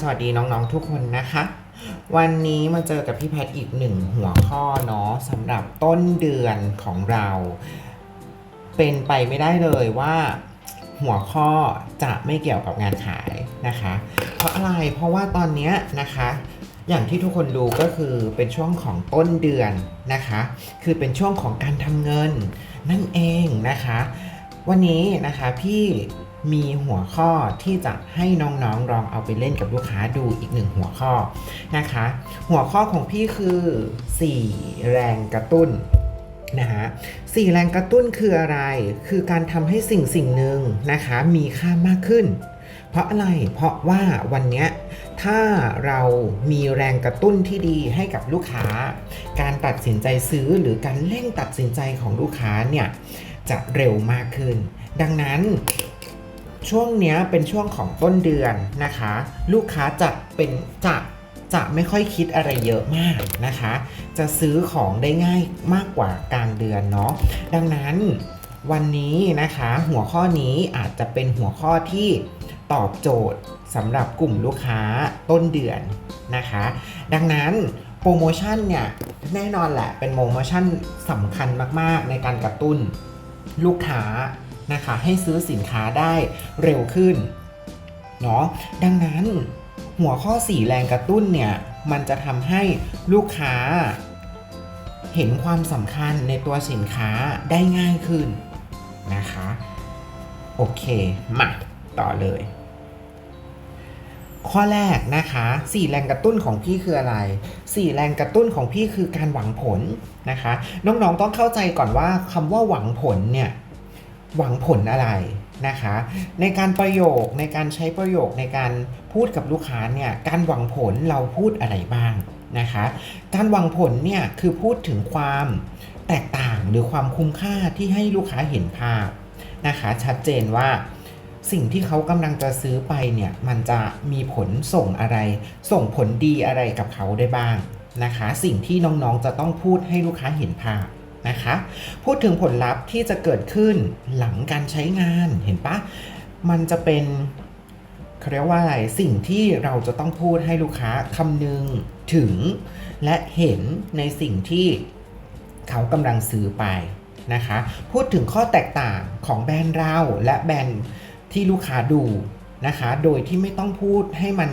สวัสดีน้องๆทุกคนนะคะ วันนี้มาเจอกับพี่แพทอีกหนึ่งหัวข้อเนาะสำหรับต้นเดือนของเรา เป็นไปไม่ได้เลยว่าหัวข้อจะไม่เกี่ยวกับงานขายนะคะ เพราะอะไรเพราะว่าตอนนี้นะคะ อย่างที่ทุกคนรู้ก็คือเป็นช่วงของต้นเดือนนะคะ คือเป็นช่วงของการทำเงินนั่นเองนะคะ วันนี้นะคะพี่ มีหัวข้อที่จะให้น้องๆลองเอาไปเล่นกับลูกค้าดูอีกหนึ่งหัวข้อนะคะ หัวข้อของพี่คือ 4 แรงกระตุ้นนะฮะสี่แรงกระตุ้นคืออะไร คือการทำให้สิ่งสิ่งหนึ่งนะคะ มีค่ามากขึ้น เพราะอะไร เพราะว่าวันนี้ถ้าเรามีแรงกระตุ้นที่ดีให้กับลูกค้า การตัดสินใจซื้อหรือการเร่งตัดสินใจของลูกค้าเนี่ยจะเร็วมากขึ้น ดังนั้น ช่วงเนี้ยเป็นช่วงของต้นเดือนนะคะ ลูกค้าจะเป็นจะจะไม่ค่อยคิดอะไรเยอะมากนะคะ จะซื้อของได้ง่ายมากกว่ากลางเดือนเนาะดังนั้นวันนี้นะคะหัวข้อนี้อาจจะเป็นหัวข้อที่ตอบโจทย์สำหรับกลุ่มลูกค้าต้นเดือนนะคะ ดังนั้นโปรโมชั่นเนี่ยแน่นอนแหละเป็นโปรโมชั่นสำคัญมากๆในการกระตุ้นลูกค้า นะคะ ให้ซื้อสินค้าได้เร็วขึ้นเนาะดังนั้นหัวข้อ 4 แรงกระตุ้นเนี่ยมันจะทำให้ลูกค้า เห็นความสำคัญในตัวสินค้าได้ง่ายขึ้นนะคะ โอเค มาต่อเลย ข้อแรกนะคะ4แรงกระตุ้นของพี่คืออะไร4แรงกระตุ้นของพี่คือการหวังผลนะคะ น้องๆต้องเข้าใจก่อนว่าคำว่าหวังผลเนี่ย หวังผลอะไรนะคะ ในการประโยคในการใช้ประโยคในการพูดกับลูกค้าเนี่ยการหวังผลเราพูดอะไรบ้างนะคะ การหวังผลเนี่ยคือพูดถึงความแตกต่างหรือความคุ้มค่าที่ให้ลูกค้าเห็นภาพนะคะ ชัดเจนว่าสิ่งที่เขากำลังจะซื้อไปเนี่ยมันจะมีผลส่งอะไร ส่งผลดีอะไรกับเขาได้บ้างนะคะ สิ่งที่น้องๆจะต้องพูดให้ลูกค้าเห็นภาพ นะคะ พูดถึงผลลัพธ์ที่จะเกิดขึ้นหลังการใช้งานเห็นปะมันจะเป็นเขาเรียกว่าอะไรสิ่งที่เราจะต้องพูดให้ลูกค้าคำนึงถึง และเห็นในสิ่งที่เขากำลังซื้อไปนะคะ พูดถึงข้อแตกต่างของแบรนด์เราและแบรนด์ที่ลูกค้าดูนะคะ โดยที่ไม่ต้องพูดให้มัน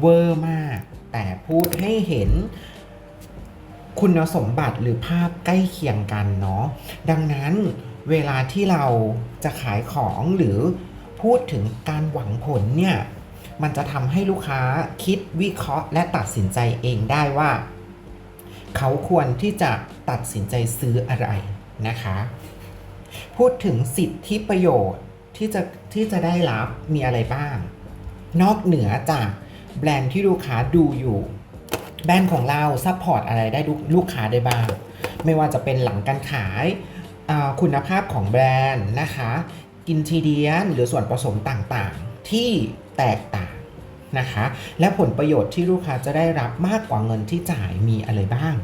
เวอร์มาก แต่พูดให้เห็น คุณสมบัติหรือภาพใกล้เคียงกันเนาะดังนั้นเวลาที่เราจะขายของหรือพูดถึงการหวังผลเนี่ยมันจะทำให้ลูกค้าคิดวิเคราะห์ และตัดสินใจเองได้ว่า เขาควรที่จะตัดสินใจซื้ออะไรนะคะ พูดถึงสิทธิประโยชน์ที่จะที่จะได้รับมีอะไรบ้าง นอกเหนือจากแบรนด์ที่ลูกค้าดูอยู่ แบรนด์ของเราซัพพอร์ตอะไรได้ลูกค้าได้บ้าง ไม่ว่าจะเป็นหลังการขายคุณภาพของแบรนด์นะคะอินทีเดียนหรือส่วนผสมต่างๆ ที่แตกต่างนะคะ และผลประโยชน์ที่ลูกค้าจะได้รับมากกว่าเงินที่จ่ายมีอะไรบ้าง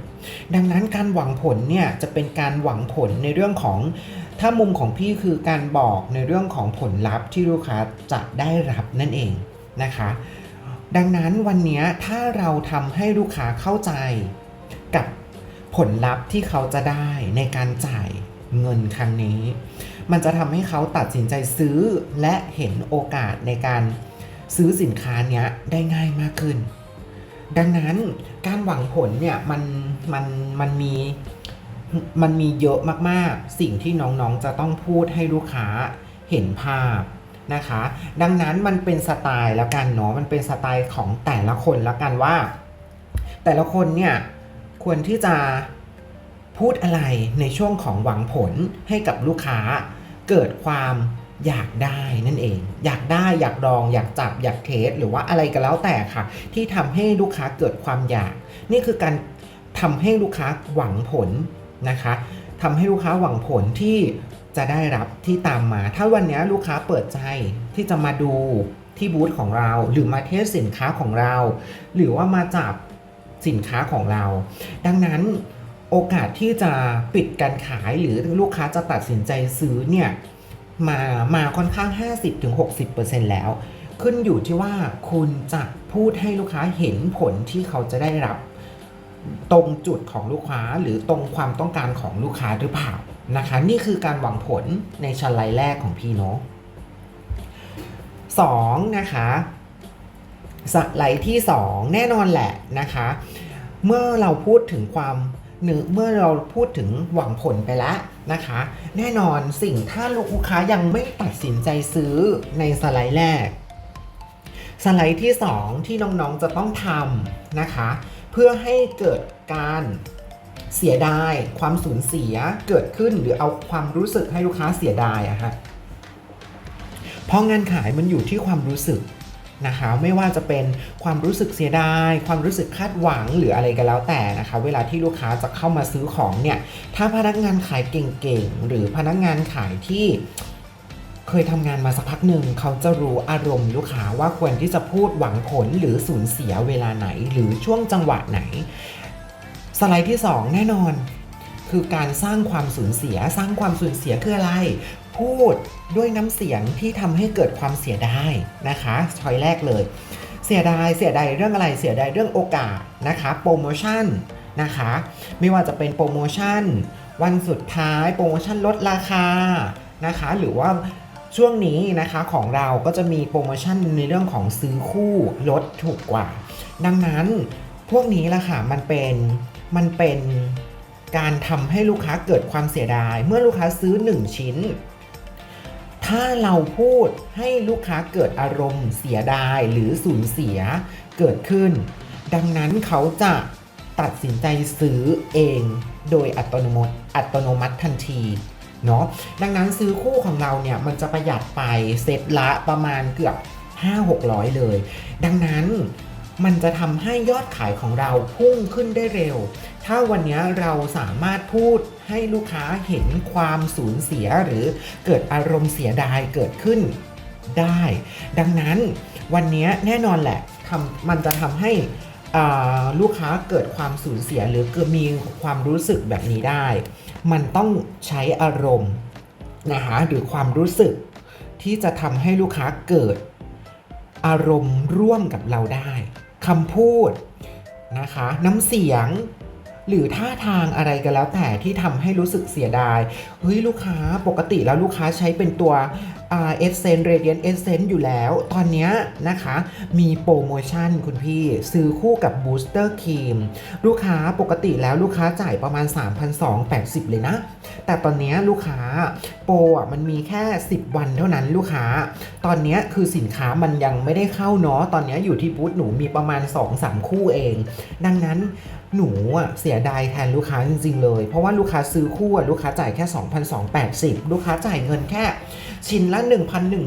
ดังนั้นการหวังผลเนี่ยจะเป็นการหวังผลในเรื่องของถ้ามุมของพี่คือการบอกในเรื่องของผลลัพธ์ที่ลูกค้าจะได้รับนั่นเองนะคะ ดังนั้นวันนี้ถ้าเราทำให้ลูกค้าเข้าใจกับผลลัพธ์ที่เขาจะได้ในการจ่ายเงินครั้งนี้ มันจะทำให้เขาตัดสินใจซื้อและเห็นโอกาสในการซื้อสินค้านี้ได้ง่ายมากขึ้น ดังนั้นการหวังผลเนี่ยมันมันมันมีมันมีเยอะมากๆ สิ่งที่น้องๆจะต้องพูดให้ลูกค้าเห็นภาพ นะคะ ดังนั้นมันเป็นสไตล์แล้วกันเนาะมันเป็นสไตล์ของแต่ละคนแล้วกันว่า แต่ละคนเนี่ยควรที่จะพูดอะไรในช่วงของหวังผลให้กับลูกค้าเกิดความอยากได้นั่นเอง อยากได้อยากลอง อยากจับอยากเทสหรือว่าอะไรก็แล้วแต่ค่ะ ที่ทำให้ลูกค้าเกิดความอยาก นี่คือการทำให้ลูกค้าหวังผลนะคะทำให้ลูกค้าหวังผลที่ จะได้รับที่ตามมา ถ้าวันนี้ลูกค้าเปิดใจที่จะมาดูที่บูธของเรา หรือมาเทสสินค้าของเรา หรือว่ามาจับสินค้าของเรา ดังนั้นโอกาสที่จะปิดการขายหรือลูกค้าจะตัดสินใจซื้อเนี่ยมามาค่อนข้าง 50-60%แล้ว ขึ้นอยู่ที่ว่าคุณจะพูดให้ลูกค้าเห็นผลที่เขาจะได้รับ ตรงจุดของลูกค้าหรือตรงความต้องการของลูกค้าหรือเปล่า นะคะนี่คือการหวังผลในชั้นไลแรกของพี่เนาะสองนะคะสไลด์ที่สองแน่นอนแหละนะคะ เมื่อเราพูดถึงความหนึ่งเมื่อเราพูดถึงหวังผลไปแล้วนะคะ แน่นอนสิ่งถ้าลูกค้ายังไม่ตัดสินใจซื้อในสไลด์แรก สไลด์ที่ 2 ที่น้องๆจะต้องทำนะคะ เพื่อให้เกิดการ เสียดายความสูญเสียเกิดขึ้นหรือเอาความรู้สึกให้ลูกค้าเสียดายอะฮะเพราะงานขายมันอยู่ที่ความรู้สึกนะคะไม่ว่าจะเป็นความรู้สึกเสียดาย ความรู้สึกคาดหวังหรืออะไรก็แล้วแต่นะคะ เวลาที่ลูกค้าจะเข้ามาซื้อของเนี่ย ถ้าพนักงานขายเก่งๆ หรือพนักงานขายที่เคยทำงานมาสักพักหนึ่งเขาจะรู้อารมณ์ลูกค้าว่าควรที่จะพูดหวังผลหรือสูญเสียเวลาไหน หรือช่วงจังหวะไหน สไลด์ที่ 2 แน่นอน คือการสร้างความสูญเสีย สร้างความสูญเสียคืออะไร พูดด้วยน้ำเสียงที่ทำให้เกิดความเสียดายนะคะช้อยแรกเลย เสียดายเสียดายเรื่องอะไรเสียดายเรื่องโอกาสนะคะโปรโมชั่นนะคะ ไม่ว่าจะเป็นโปรโมชั่น วันสุดท้ายโปรโมชั่นลดราคานะคะ หรือว่าช่วงนี้นะคะของเราก็จะมีโปรโมชั่นในเรื่องของซื้อคู่ลดถูกกว่า ดังนั้นพวกนี้แหละค่ะมันเป็น มันเป็นการทำให้ลูกค้าเกิดความเสียดาย เมื่อลูกค้าซื้อ 1 ชิ้น ถ้าเราพูดให้ลูกค้าเกิดอารมณ์เสียดายหรือสูญเสียเกิดขึ้น ดังนั้นเขาจะตัดสินใจซื้อเองโดยอัตโนมัติอัตโนมัติทันทีเนาะดังนั้นซื้อคู่ของเราเนี่ย มันจะประหยัดไปเซตละประมาณเกือบ 5-600 เลย ดังนั้น มันจะทำให้ยอดขายของเราพุ่งขึ้นได้เร็ว ถ้าวันนี้เราสามารถพูดให้ลูกค้าเห็นความสูญเสียหรือเกิดอารมณ์เสียดายเกิดขึ้นได้ ดังนั้นวันนี้แน่นอนแหละมันจะทำให้ลูกค้าเกิดความสูญเสียหรือเกิดมีความรู้สึกแบบนี้ได้ มันต้องใช้อารมณ์นะคะหรือความรู้สึกที่จะทำให้ลูกค้าเกิดอารมณ์ร่วมกับเราได้ คำพูดนะคะน้ำเสียงหรือท่าทางอะไรก็แล้วแต่ที่ทำให้รู้สึกเสียดาย เฮ้ยลูกค้าปกติแล้วลูกค้าใช้เป็นตัว เอสเซนเรเดียนเอสเซนอยู่แล้ว ตอนนี้นะคะมีโปรโมชั่นคุณพี่ซื้อคู่กับบูสเตอร์ครีมลูกค้าปกติแล้วลูกค้าจ่ายประมาณ 3,280 เลยนะ แต่ตอนนี้ลูกค้าโปรอะมันมีแค่ 10 วันเท่านั้นลูกค้า ตอนนี้คือสินค้ามันยังไม่ได้เข้าเนาะตอนนี้อยู่ที่บูธหนูมีประมาณ 2-3 คู่เอง ดังนั้นหนูอะเสียดายแทนลูกค้าจริงๆเลย เพราะว่าลูกค้าซื้อคู่อะลูกค้าจ่ายแค่ 2,280 ลูกค้าจ่ายเงินแค่ ชิ้นละ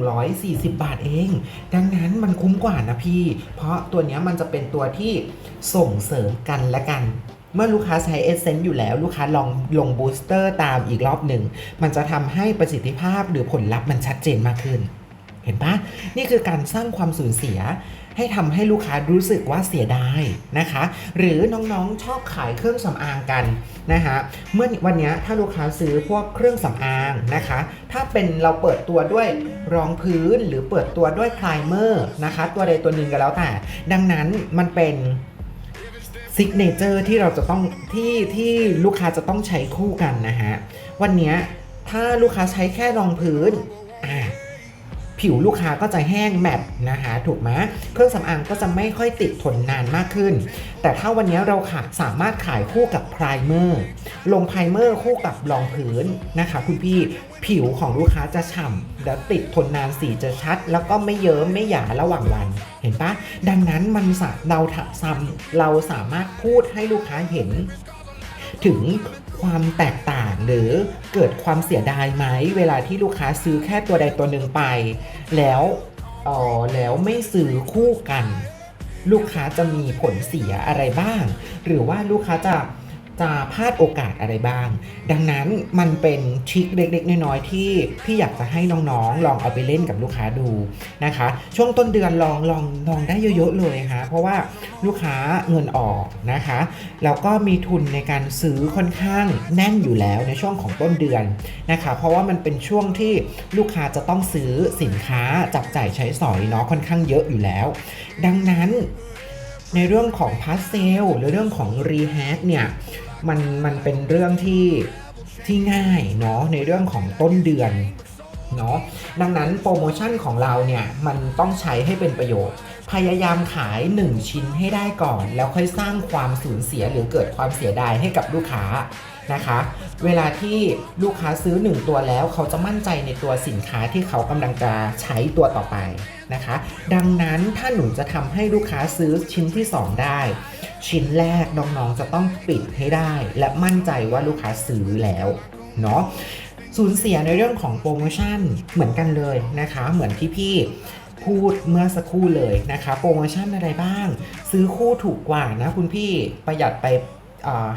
1,140 บาทเอง ดังนั้นมันคุ้มกว่านะพี่ เพราะตัวนี้มันจะเป็นตัวที่ส่งเสริมกันและกันเมื่อลูกค้าใช้เอเซนต์อยู่แล้ว ลูกค้าลองลงบูสเตอร์ตามอีกรอบหนึ่ง มันจะทำให้ประสิทธิภาพหรือผลลัพธ์มันชัดเจนมากขึ้น เห็นปะนี่คือการสร้างความสูญเสีย ให้ทำให้ลูกค้ารู้สึกว่าเสียดายนะคะ หรือน้องๆชอบขายเครื่องสำอางกันนะคะเมื่อวันนี้ถ้าลูกค้าซื้อพวกเครื่องสำอางนะคะ ถ้าเป็นเราเปิดตัวด้วยรองพื้นหรือเปิดตัวด้วยไพรเมอร์นะคะ ตัวใดตัวหนึ่งก็แล้วแต่ ดังนั้นมันเป็นซิกเนเจอร์ที่เราจะต้องที่ที่ลูกค้าจะต้องใช้คู่กันนะฮะ วันนี้ถ้าลูกค้าใช้แค่รองพื้นอ่า ผิวลูกค้าก็จะแห้งแมตต์นะคะถูกไหมเครื่องสำอางก็จะไม่ค่อยติดทนนานมากขึ้น แต่ถ้าวันนี้เราขาสามารถขายคู่กับไพรเมอร์ลงไพรเมอร์คู่กับรองพื้นนะคะคุณพี่ผิวของลูกค้าจะฉ่ำแล้วติดทนนานสีจะชัด แล้วก็ไม่เยิ้มไม่หยาระหว่างวัน เห็นปะดังนั้นมันเราถซ้ำเราสามารถพูดให้ลูกค้าเห็น ถึงความแตกต่างหรือเกิดความเสียดายไหมเวลาที่ลูกค้าซื้อแค่ตัวใดตัวหนึ่งไป แล้วอ๋อแล้วไม่ซื้อคู่กัน ลูกค้าจะมีผลเสียอะไรบ้าง หรือว่าลูกค้าจะ จะพลาดโอกาสอะไรบ้าง ดังนั้นมันเป็นทริคเล็กๆ น้อยๆ ที่พี่อยากจะให้น้องๆ ลองเอาไปเล่นกับลูกค้าดูนะคะ ช่วงต้นเดือนลองลองลองได้เยอะๆ เลยฮะเพราะว่าลูกค้าเงินออกนะคะแล้วก็มีทุนในการซื้อค่อนข้างแน่นอยู่แล้วในช่วงของต้นเดือนนะคะ เพราะว่ามันเป็นช่วงที่ลูกค้าจะต้องซื้อสินค้าจับจ่ายใช้สอยเนาะค่อนข้างเยอะอยู่แล้ว ดังนั้นในเรื่องของพาสเซลหรือเรื่องของรีแฮกเนี่ย มันมันเป็นเรื่องที่ที่ง่ายเนาะในเรื่องของต้นเดือนเนาะดังนั้นโปรโมชั่นของเราเนี่ยมันต้องใช้ให้เป็นประโยชน์ พยายามขาย 1 ชิ้นให้ได้ก่อน แล้วค่อยสร้างความสูญเสียหรือเกิดความเสียดายให้กับลูกค้านะคะ เวลาที่ลูกค้าซื้อ 1 ตัวแล้ว เขาจะมั่นใจในตัวสินค้าที่เขากำลังจะใช้ตัวต่อไปนะคะ ดังนั้นถ้าหนูจะทำให้ลูกค้าซื้อชิ้นที่ 2 ได้ ชิ้นแรกน้องๆจะต้องปิดให้ได้ และมั่นใจว่าลูกค้าซื้อแล้วเนาะสูญเสียในเรื่องของโปรโมชั่นเหมือนกันเลยนะคะ เหมือนที่พี่พูดเมื่อสักครู่เลยนะคะ โปรโมชั่นอะไรบ้าง ซื้อคู่ถูกกว่านะคุณพี่ประหยัดไป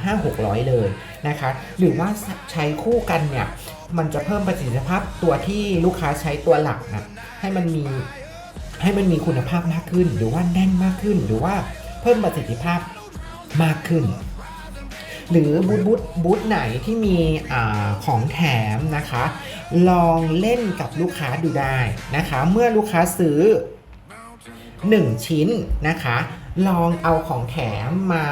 ห้าหกร้อยเลยนะคะ หรือว่าใช้คู่กันเนี่ย มันจะเพิ่มประสิทธิภาพตัวที่ลูกค้าใช้ตัวหลักนะให้มันมีให้มันมีคุณภาพมากขึ้น หรือว่าแน่นมากขึ้น หรือว่าเพิ่มประสิทธิภาพ มากขึ้น หรือบูธบูธบูธไหนที่มีอของแถมนะคะ ลองเล่นกับลูกค้าดูได้นะคะ เมื่อลูกค้าซื้อ 1 ชิ้นนะคะ ลองเอาของแถมมา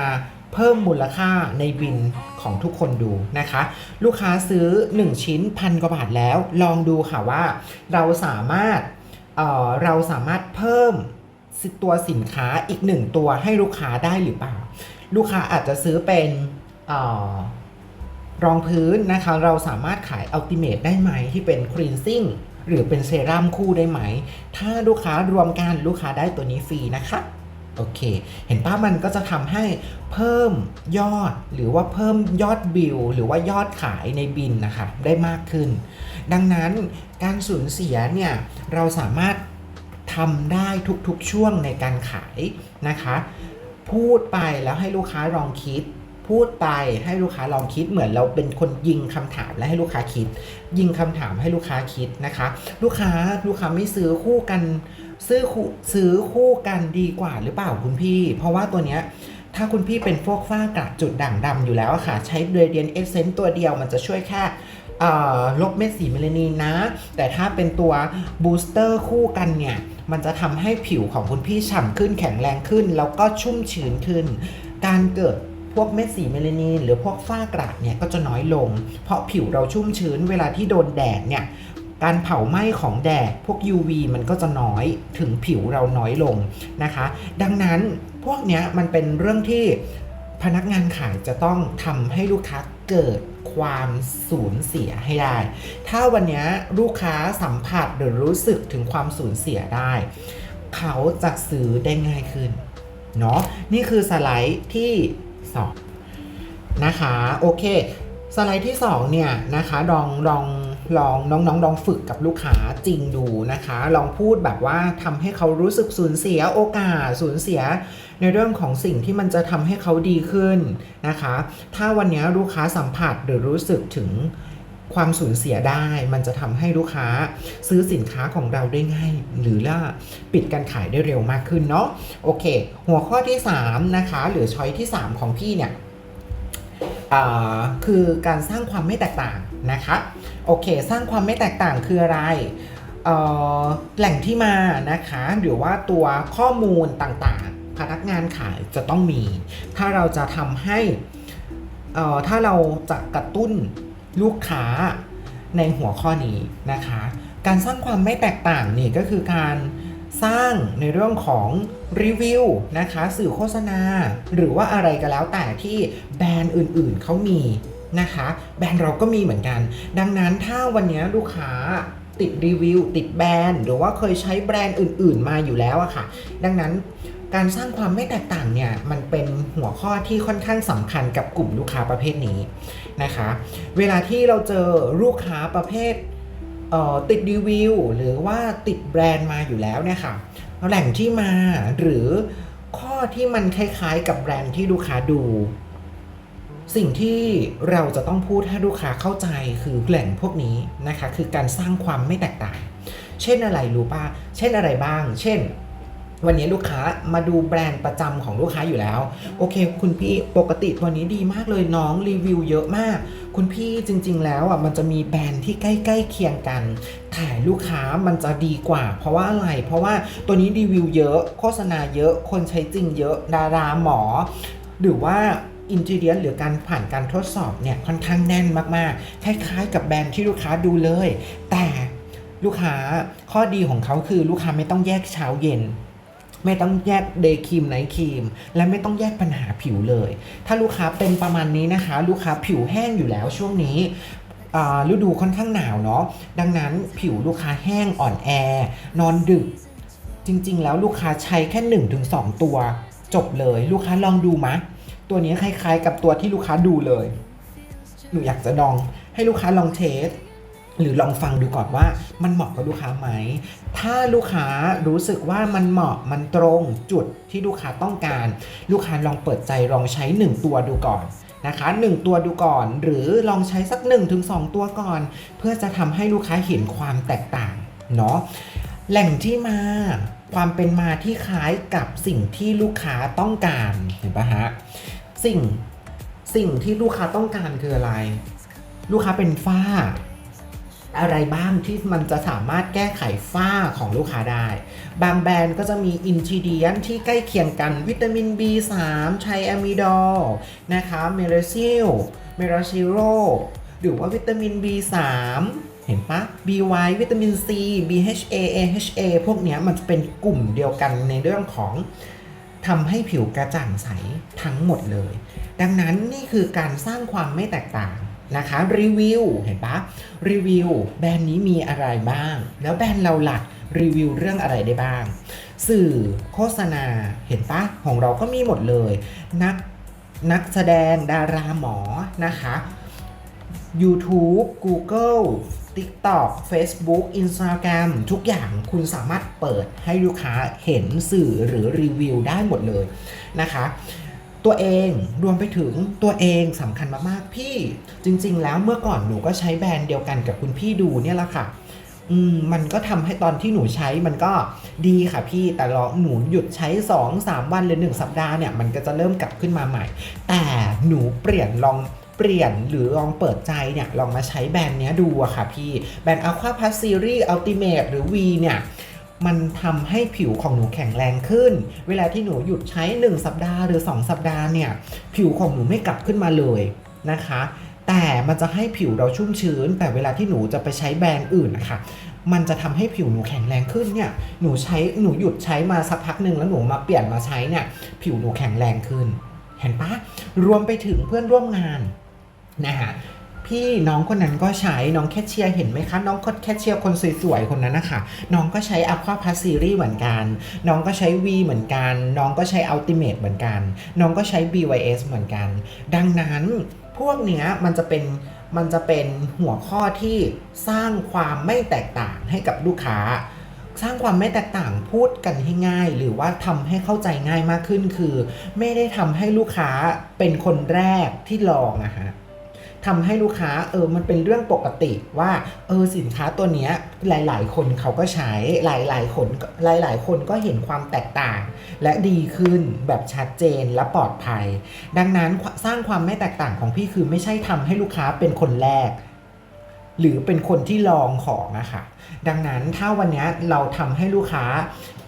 เพิ่มมูลค่าในบินของทุกคนดูนะคะ ลูกค้าซื้อ 1 ชิ้นพันกว่าบาทแล้ว ลองดูค่ะว่าเราสามารถเเราสามารถเพิ่มตัวสินค้าอีกหนึ่งตัวให้ลูกค้าได้หรือเปล่า ลูกค้าอาจจะซื้อเป็นออรองพื้นนะคะ เราสามารถขายอัลติเม e ได้ไหมที่เป็นครีนซิ่งหรือเป็นเซรั่มคู่ได้ไหม ถ้าลูกค้ารวมกันลูกค้าได้ตัวนี้ฟรีนะคะโอเค เห็นป้ามันก็จะทำให้เพิ่มยอดหรือว่าเพิ่มยอดบิลหรือว่ายอดขายในบินนะคะได้มากขึ้น ดังนั้นการสูญเสียเนี่ยเราสามารถทำได้ทุกๆช่วงในการขายนะคะ พูดไปแล้วให้ลูกค้าลองคิด พูดไปให้ลูกค้าลองคิดเหมือนเราเป็นคนยิงคำถามและให้ลูกค้าคิด ยิงคำถามให้ลูกค้าคิดนะคะ ลูกค้าลูกค้าไม่ซื้อคู่กัน ซื้อคู่ซื้อคู่กันดีกว่าหรือเปล่าคุณพี่ เพราะว่าตัวเนี้ยถ้าคุณพี่เป็นพวกฝ้ากระจุดด่างดำอยู่แล้วค่ะ ใช้เรเดียนเอเซนต์ตัวเดียวมันจะช่วยแค่ ลบเม็ดสีเมลานินนะ แต่ถ้าเป็นตัวบูสเตอร์คู่กันเนี่ยมันจะทำให้ผิวของคุณพี่ฉ่ำขึ้นแข็งแรงขึ้น แล้วก็ชุ่มชื้นขึ้น การเกิดพวกเม็ดสีเมลานินหรือพวกฝ้ากระเนี่ยก็จะน้อยลง เพราะผิวเราชุ่มชื้นเวลาที่โดนแดดเนี่ยการเผาไหม้ของแดดพวก UV มันก็จะน้อยถึงผิวเราน้อยลงนะคะ ดังนั้นพวกเนี้ยมันเป็นเรื่องที่พนักงานขายจะต้องทำให้ลูกค้า เกิดความสูญเสียให้ได้ ถ้าวันนี้ลูกค้าสัมผัสหรือรู้สึกถึงความสูญเสียได้ เขาจะซื้อได้ง่ายขึ้น เนาะนี่คือสไลด์ที่สองนะคะ โอเค สไลด์ที่ 2 เนี่ยนะคะลองลองลองน้องๆลองฝึกกับลูกค้าจริงดูนะคะ ลองพูดแบบว่าทำให้เขารู้สึกสูญเสียโอกาสสูญเสีย ในเรื่องของสิ่งที่มันจะทำให้เขาดีขึ้นนะคะ ถ้าวันนี้ลูกค้าสัมผัสหรือรู้สึกถึงความสูญเสียได้มันจะทำให้ลูกค้าซื้อสินค้าของเราได้ง่าย หรือว่าปิดการขายได้เร็วมากขึ้นเนาะโอเค หัวข้อที่ 3 นะคะ หรือช้อยที่ 3 ของพี่เนี่ยคือการสร้างความไม่แตกต่างนะคะโอเค สร้างความไม่แตกต่างคืออะไรแหล่งที่มานะคะหรือว่าตัวข้อมูลต่าง พนักงานขายจะต้องมี ถ้าเราจะทำให้เอ่อถ้าเราจะกระตุ้นลูกค้าในหัวข้อนี้นะคะ การสร้างความไม่แตกต่างนี่ก็คือการสร้างในเรื่องของรีวิวนะคะ สื่อโฆษณา หรือว่าอะไรก็แล้วแต่ที่แบรนด์อื่นๆเขามีนะคะ แบรนด์เราก็มีเหมือนกัน ดังนั้นถ้าวันนี้ลูกค้าติดรีวิวติดแบรนด์หรือว่าเคยใช้แบรนด์อื่น ๆ มาอยู่แล้วอะค่ะ ดังนั้น การสร้างความไม่แตกต่างเนี่ยมันเป็นหัวข้อที่ค่อนข้างสำคัญกับกลุ่มลูกค้าประเภทนี้นะคะ เวลาที่เราเจอลูกค้าประเภทเติดรีวิวหรือว่าติดแบรนด์มาอยู่แล้วเนี่ยค่ะแหล่งที่มาหรือข้อที่มันคล้ายๆกับแบรนด์ที่ลูกค้าดู สิ่งที่เราจะต้องพูดให้ลูกค้าเข้าใจคือแหล่งพวกนี้นะคะ คือการสร้างความไม่แตกต่าง เช่นอะไรรู้ป่ะเช่นอะไรบ้าง เช่น วันนี้ลูกค้ามาดูแบรนด์ประจำของลูกค้าอยู่แล้ว โอเค คุณพี่ปกติตัวนี้ดีมากเลยน้องรีวิวเยอะมาก คุณพี่จริง ๆ แล้วอะมันจะมีแบรนด์ที่ใกล้ๆเคียงกันแต่ลูกค้ามันจะดีกว่า เพราะว่าอะไร เพราะว่าตัวนี้รีวิวเยอะ โฆษณาเยอะ คนใช้จริงเยอะ ดาราหมอ หรือว่าอินทีเรียหรือการผ่านการทดสอบเนี่ยค่อนข้างแน่นมากๆ คล้ายๆ กับแบรนด์ที่ลูกค้าดูเลย แต่ลูกค้าข้อดีของเขาคือลูกค้าไม่ต้องแยกเช้าเย็น ไม่ต้องแยกเดย์ครีมไนท์ครีมและไม่ต้องแยกปัญหาผิวเลย ถ้าลูกค้าเป็นประมาณนี้นะคะ ลูกค้าผิวแห้งอยู่แล้วช่วงนี้ฤดูค่อนข้างหนาวเนาะดังนั้นผิวลูกค้าแห้งอ่อนแอ นอนดึก จริง ๆ แล้วลูกค้าใช้แค่ 1-2ถึงตัว จบเลยลูกค้าลองดูมะ ตัวนี้คล้าย ๆ กับตัวที่ลูกค้าดูเลย หนูอยากจะลองให้ลูกค้าลองเทส หรือลองฟังดูก่อนว่ามันเหมาะกับลูกค้าไหม ถ้าลูกค้ารู้สึกว่ามันเหมาะมันตรงจุดที่ลูกค้าต้องการ ลูกค้าลองเปิดใจลองใช้ 1 ตัวดูก่อนนะคะ1ตัวดูก่อน หรือลองใช้สัก 1-2 ตัวก่อน เพื่อจะทำให้ลูกค้าเห็นความแตกต่างเนาะแหล่งที่มาความเป็นมาที่คล้ายกับสิ่งที่ลูกค้าต้องการเห็นปะฮะสิ่งสิ่งที่ลูกค้าต้องการคืออะไร ลูกค้าเป็นฝ้า อะไรบ้างที่มันจะสามารถแก้ไขฝ้าของลูกค้าได้ บางแบรนด์ก็จะมีอินท e เดียนที่ใกล้เคียงกันวิตามิน B3 ไทอะมิดอลนะคะเมลซิลเมลซิโรหรือว่าวิตามิน B3 เห็นปะ BY วิตามิน C BHA AHA พวกนี้มันจะเป็นกลุ่มเดียวกันในเรื่องของทำให้ผิวกระจ่างใสทั้งหมดเลย ดังนั้นนี่คือการสร้างความไม่แตกต่าง นะคะรีวิวเห็นปะรีวิวแบรนด์นี้มีอะไรบ้าง แล้วแบรนด์เราหลักรีวิวเรื่องอะไรได้บ้าง สื่อโฆษณาเห็นปะของเราก็มีหมดเลย นักนักแสดงดาราหมอนะคะ YouTube Google TikTok Facebook Instagram ทุกอย่างคุณสามารถเปิดให้ลูกค้าเห็นสื่อหรือรีวิวได้หมดเลยนะคะ ตัวเองรวมไปถึงตัวเองสำคัญมากๆพี่ จริง ๆ แล้วเมื่อก่อนหนูก็ใช้แบรนด์เดียวกันกับคุณพี่ดูเนี่ยแหละค่ะอืมมันก็ทำให้ตอนที่หนูใช้มันก็ดีค่ะพี่แต่เราหนูหยุดใช้ 2 3 วันหรือ 1 สัปดาห์เนี่ยมันก็จะเริ่มกลับขึ้นมาใหม่ แต่หนูเปลี่ยนลองเปลี่ยนหรือลองเปิดใจเนี่ยลองมาใช้แบรนด์เนี้ยดูอะค่ะพี่ แบรนด์ Aqua Plus Series Ultimate หรือ V เนี่ย มันทำให้ผิวของหนูแข็งแรงขึ้น เวลาที่หนูหยุดใช้ 1 สัปดาห์หรือ 2 สัปดาห์เนี่ย ผิวของหนูไม่กลับขึ้นมาเลยนะคะ แต่มันจะให้ผิวเราชุ่มชื้น แต่เวลาที่หนูจะไปใช้แบรนด์อื่นนะคะมันจะทำให้ผิวหนูแข็งแรงขึ้นเนี่ย หนูใช้ หนูหยุดใช้มาสักพักหนึ่งแล้วหนูมาเปลี่ยนมาใช้เนี่ย ผิวหนูแข็งแรงขึ้น เห็นปะรวมไปถึงเพื่อนร่วมงานนะฮะ พี่น้องคนนั้นก็ใช้น้องแคชเชียร์เห็นไหมคะน้องแคชเชียร์คนสวยๆคนนั้นนะคะน้องก็ใช้ Aqua p a s s Series เหมือนกัน น้องก็ใช้ V เหมือนกัน น้องก็ใช้ Ultimate เหมือนกัน น้องก็ใช้ BYS เหมือนกัน ดังนั้นพวกเนี้ยมันจะเป็นมันจะเป็นหัวข้อที่สร้างความไม่แตกต่างให้กับลูกค้า สร้างความไม่แตกต่างพูดกันให้ง่าย หรือว่าทำให้เข้าใจง่ายมากขึ้นคือ ไม่ได้ทำให้ลูกค้าเป็นคนแรกที่ลองอะฮะ ทำให้ลูกค้าเออมันเป็นเรื่องปกติว่าเออสินค้าตัวเนี้ยหลาย ๆ คนเขาก็ใช้หลาย ๆ คนหลาย ๆ คนก็เห็นความแตกต่าง และดีขึ้นแบบชัดเจนและปลอดภัย ดังนั้นสร้างความไม่แตกต่างของพี่คือไม่ใช่ทำให้ลูกค้าเป็นคนแรก หรือเป็นคนที่ลองของอะค่ะ ดังนั้นถ้าวันนี้เราทำให้ลูกค้า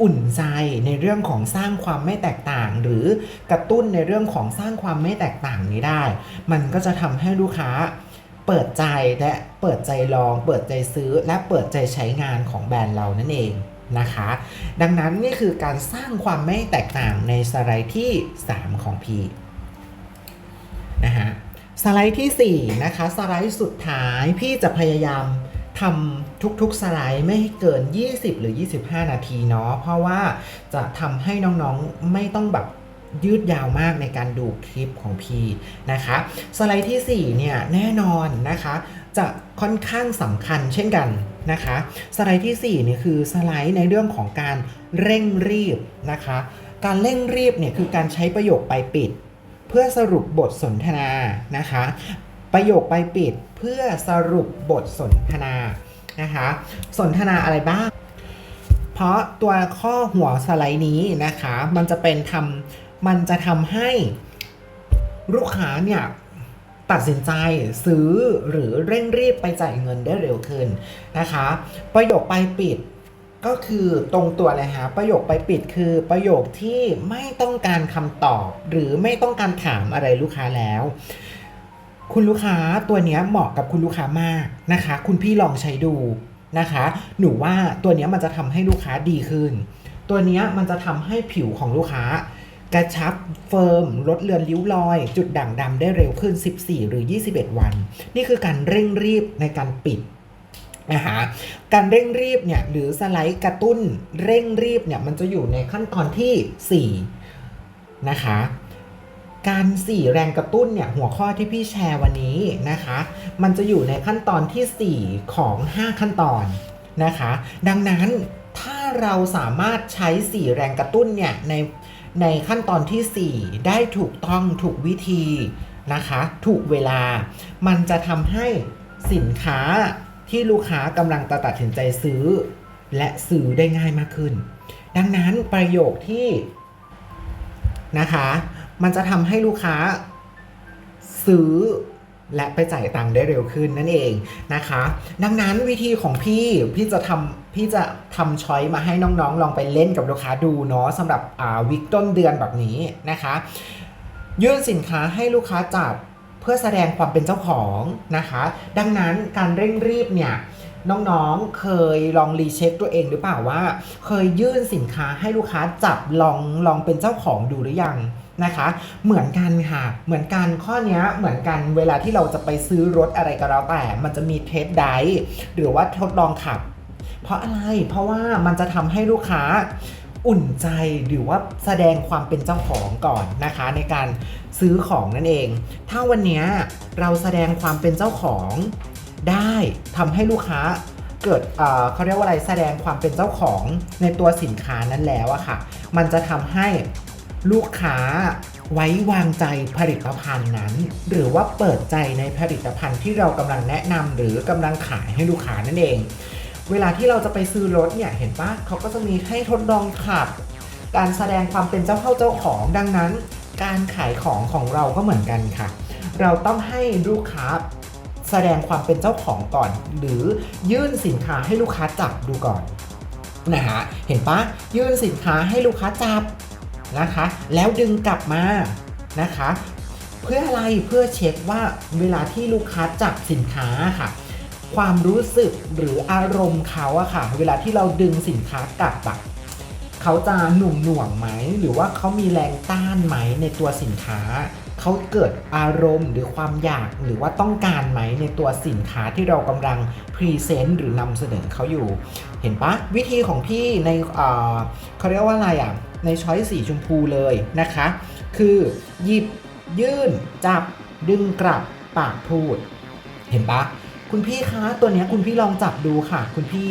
อุ่นใจในเรื่องของสร้างความไม่แตกต่าง หรือกระตุ้นในเรื่องของสร้างความไม่แตกต่างนี้ได้ มันก็จะทำให้ลูกค้าเปิดใจและเปิดใจลอง เปิดใจซื้อและเปิดใจใช้งานของแบรนด์เรานั่นเองนะคะ ดังนั้นนี่คือการสร้างความไม่แตกต่างในสไลด์ที่ 3 ของพีนะฮะ สไลด์ทีสี่ 4 นะคะ สไลด์สุดท้ายพี่จะพยายามทำทุกๆสไลด์ไม่ให้เกิน 20 หรือ 25 นาทีเนาะเพราะว่าจะทำให้น้องๆไม่ต้องแบบยืดยาวมากในการดูคลิปของพี่นะคะ สไลด์ทีสี่ 4 เนี่ยแน่นอนนะคะ จะค่อนข้างสำคัญเช่นกันนะคะ สไลด์ที่4เนี่ยคือสไลด์ในเรื่องของการเร่งรีบนะคะ การเร่งรีบเนี่ยคือการใช้ประโยคไปปิด เพื่อสรุปบทสนทนานะคะ ประโยคไปปิดเพื่อสรุปบทสนทนานะคะ สนทนาอะไรบ้าง เพราะตัวข้อหัวสไลด์นี้นะคะ มันจะเป็นทำมันจะทำให้ลูกค้าเนี่ยตัดสินใจซื้อหรือเร่งรีบไปจ่ายเงินได้เร็วขึ้นนะคะ ประโยคไปปิด ก็คือตรงตัวเลยฮะประโยคไปปิดคือประโยคที่ไม่ต้องการคำตอบ หรือไม่ต้องการถามอะไรลูกค้าแล้ว คุณลูกค้าตัวนี้เหมาะกับคุณลูกค้ามากนะคะ คุณพี่ลองใช้ดูนะคะ หนูว่าตัวนี้มันจะทำให้ลูกค้าดีขึ้น ตัวนี้มันจะทำให้ผิวของลูกค้ากระชับเฟิร์มลดเลือนริ้วรอย จุดด่างดำได้เร็วขึ้น 14 หรือ 21 วัน นี่คือการเร่งรีบในการปิด นะคะการเร่งรีบเนี่ยหรือสไลด์กระตุ้นเร่งรีบเนี่ยมันจะอยู่ในขั้นตอนที่ 4 นะคะการ4แรงกระตุ้นเนี่ยหัวข้อที่พี่แชร์วันนี้นะคะ มันจะอยู่ในขั้นตอนทีสี่ 4 ของ 5 ขั้นตอนนะคะ ดังนั้นถ้าเราสามารถใช้ 4 แรงกระตุ้นเนี่ยในในขั้นตอนทีสี่4 ได้ถูกต้องถูกวิธีนะคะ ถูกเวลา มันจะทำให้สินค้า ที่ลูกค้ากำลังจะตัดสินใจซื้อ และซื้อได้ง่ายมากขึ้น ดังนั้นประโยคที่นะคะ มันจะทำให้ลูกค้าซื้อและไปจ่ายตังค์ได้เร็วขึ้นนั่นเองนะคะ ดังนั้นวิธีของพี่พี่จะทำพี่จะทำช้อยมาให้น้องๆ ลองไปเล่นกับลูกค้าดูเนาะสำหรับวิกต้นเดือนแบบนี้นะคะ ยื่นสินค้าให้ลูกค้าจับ พื่อแสดงความเป็นเจ้าของนะคะ ดังนั้นการเร่งรีบเนี่ยน้องๆ เคยลองรีเช็คตัวเองหรือเปล่าว่า เคยยื่นสินค้าให้ลูกค้าจับลองลองเป็นเจ้าของดูหรือยังนะคะ เหมือนกันค่ะ เหมือนกันข้อนี้เหมือนกันเวลาที่เราจะไปซื้อรถอะไรก็แล้วแต่ มันจะมีเทสไดร์หรือว่าทดลองขับ เพราะอะไรเพราะว่ามันจะทำให้ลูกค้า อุ่นใจหรือว่าแสดงความเป็นเจ้าของก่อนนะคะ ในการซื้อของนั่นเอง ถ้าวันนี้เราแสดงความเป็นเจ้าของได้ทำให้ลูกค้าเกิดเเขาเรียกว่าอะไรแสดงความเป็นเจ้าของในตัวสินค้านั้นแล้วอะค่ะ มันจะทำให้ลูกค้าไว้วางใจผลิตภัณฑ์นั้น หรือว่าเปิดใจในผลิตภัณฑ์ที่เรากำลังแนะนำหรือกำลังขายให้ลูกค้านั่นเอง เวลาที่เราจะไปซื้อรถเนี่ยเห็นปะเขาก็จะมีให้ทดลองขับ การแสดงความเป็นเจ้าเข้าเจ้าของดังนั้น การขายของของเราก็เหมือนกันค่ะ เราต้องให้ลูกค้าแสดงความเป็นเจ้าของก่อน หรือยื่นสินค้าให้ลูกค้าจับดูก่อนนะฮะเห็นปะยื่นสินค้าให้ลูกค้าจับนะคะ แล้วดึงกลับมานะคะ เพื่ออะไรเพื่อเช็คว่าเวลาที่ลูกค้าจับสินค้าค่ะ ความรู้สึกหรืออารมณ์เขาอะค่ะ เวลาที่เราดึงสินค้ากลับอะเขาจะหน่วงหน่วงไหม หรือว่าเขามีแรงต้านไหมในตัวสินค้า เขาเกิดอารมณ์หรือความอยากหรือว่าต้องการไหมในตัวสินค้าที่เรากำลังพรีเซนต์หรือนำเสนอเขาอยู่ เห็นปะวิธีของพี่ในเเขาเรียกว่าอะไรอะในช้อยสีชมพูเลยนะคะ คือหยิบยื่น จับ ดึงกลับปากพูด เห็นปะ คุณพี่คะตัวเนี้ยคุณพี่ลองจับดูค่ะ คุณพี่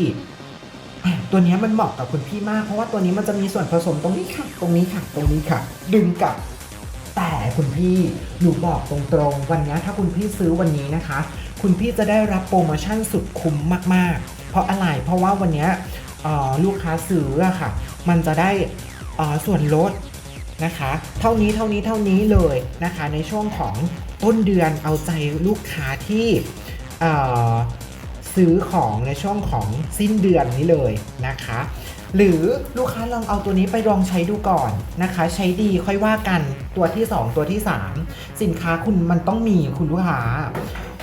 ตัวนี้มันเหมาะกับคุณพี่มาก เพราะว่าตัวนี้มันจะมีส่วนผสมตรงนี้ค่ะ ตรงนี้ค่ะ ตรงนี้ค่ะ ดึงกลับ แต่คุณพี่หนูบอกตรงๆ วันนี้ถ้าคุณพี่ซื้อวันนี้นะคะ คุณพี่จะได้รับโปรโมชั่นสุดคุ้มมากๆ เพราะอะไร เพราะว่าวันนี้ลูกค้าซื้ออะค่ะ มันจะได้ส่วนลดนะคะ เท่านี้เท่านี้เท่านี้เลยนะคะ ในช่วงของต้นเดือนเอาใจลูกค้าที่ ซื้อของในช่วงของสิ้นเดือนนี้เลยนะคะ หรือลูกค้าลองเอาตัวนี้ไปลองใช้ดูก่อนนะคะ ใช้ดีค่อยว่ากันตัวที่ 2 ตัวที่ 3 สินค้าคุณมันต้องมีคุณลูกค้า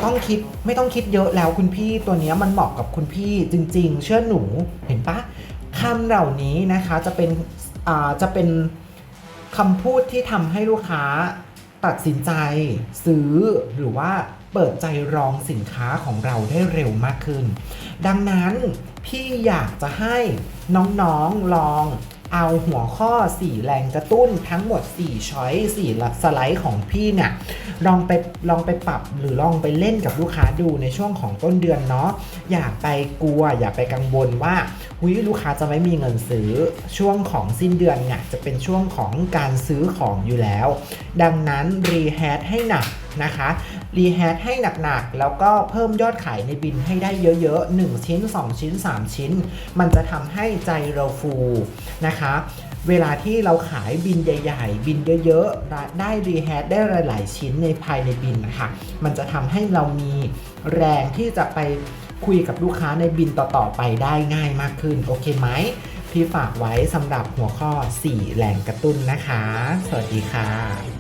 ต้องคิดไม่ต้องคิดเยอะแล้วคุณพี่ตัวนี้มันเหมาะกับคุณพี่จริง ๆ เชื่อหนูเห็นปะคำเหล่านี้นะคะจะเป็นจะเป็นคำพูดที่ทำให้ลูกค้าตัดสินใจซื้อหรือว่า เปิดใจลองสินค้าของเราได้เร็วมากขึ้น ดังนั้นพี่อยากจะให้น้องๆลองเอาหัวข้อ 4 แรงกระตุ้นทั้งหมด 4 ช้อย 4 สไลด์ของพี่เนี่ยลองไปลองไปปรับหรือลองไปเล่นกับลูกค้าดูในช่วงของต้นเดือนเนาะอย่าไปกลัว อย่าไปกังวลว่าหุยลูกค้าจะไม่มีเงินซื้อช่วงของสิ้นเดือนเนี่ยจะเป็นช่วงของการซื้อของอยู่แล้ว ดังนั้นรีแฮชให้หนักนะคะ รีแฮชให้หนักๆ แล้วก็เพิ่มยอดขายในบินให้ได้เยอะๆ 1 ชิ้น 2 ชิ้น 3 ชิ้น มันจะทำให้ใจเราฟูนะคะเวลาที่เราขายบินใหญ่ ๆ บินเยอะๆ ได้รีแฮชได้หลายๆ ชิ้นในภายในบินนะคะ มันจะทำให้เรามีแรงที่จะไปคุยกับลูกค้าในบินต่อๆ ไปได้ง่ายมากขึ้น โอเคไหม พี่ฝากไว้สำหรับหัวข้อ 4 แรงกระตุ้นนะคะ สวัสดีค่ะ